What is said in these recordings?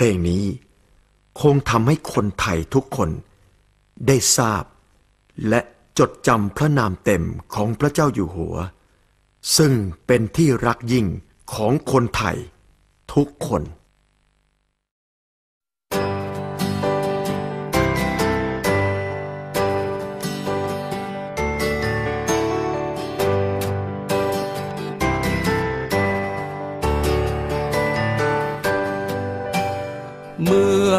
เพลงนี้ คงทำให้คนไทยทุกคน ได้ทราบ และจดจำพระนามเต็มของพระเจ้าอยู่หัว ซึ่งเป็นที่รักยิ่งของคนไทยทุกคน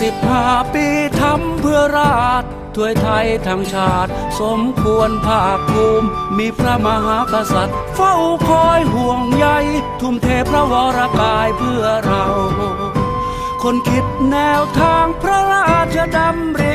สิบห้าปีทำเพื่อราชถ้วยไทยทั้งชาติ สมควรภาคภูมิ มีพระมหากษัตริย์ เฝ้าคอยห่วงใย ทุ่มเทพระวรกายเพื่อเรา คนคิดแนวทางพระราชดำริ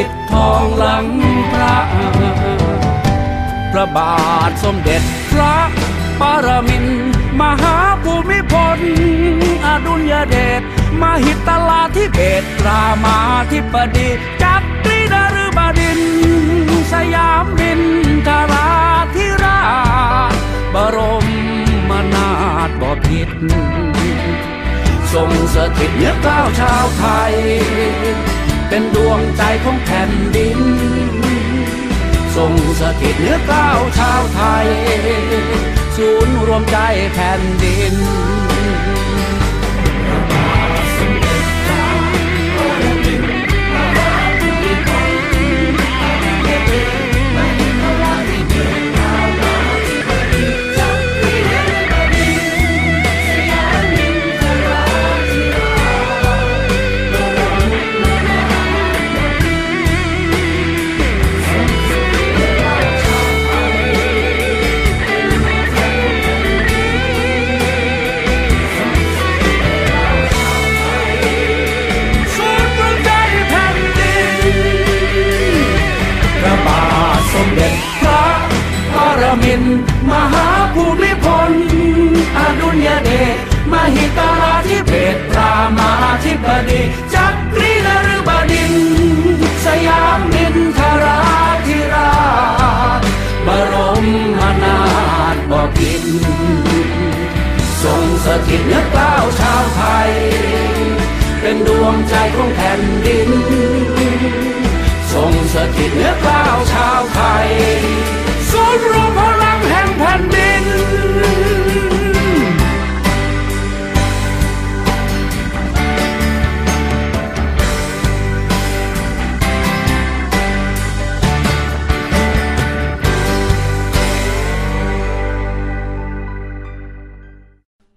ปิดทองหลังพระ พระบาทสมเด็จพระปรมินมหาภูมิพล อดุลยเดชมหิตลาธิเบศรามาธิบดีจักรีนฤบดิน สยามบินทราธิราชบรมมนาถบพิตรทรงสถิตเนื้อก้าวชาวไทย เป็นดวงใจของแผ่นดิน ทรงสถิตเนื้อก้าวชาวไทย ศูนย์รวมใจแผ่นดิน มาธิบดีจักรีนฤบดิน สยามมินทราธิราชบรมนาถบพินทรงสถิตเนื้อกล้าชาวไทย เป็นดวงใจของแผ่นดิน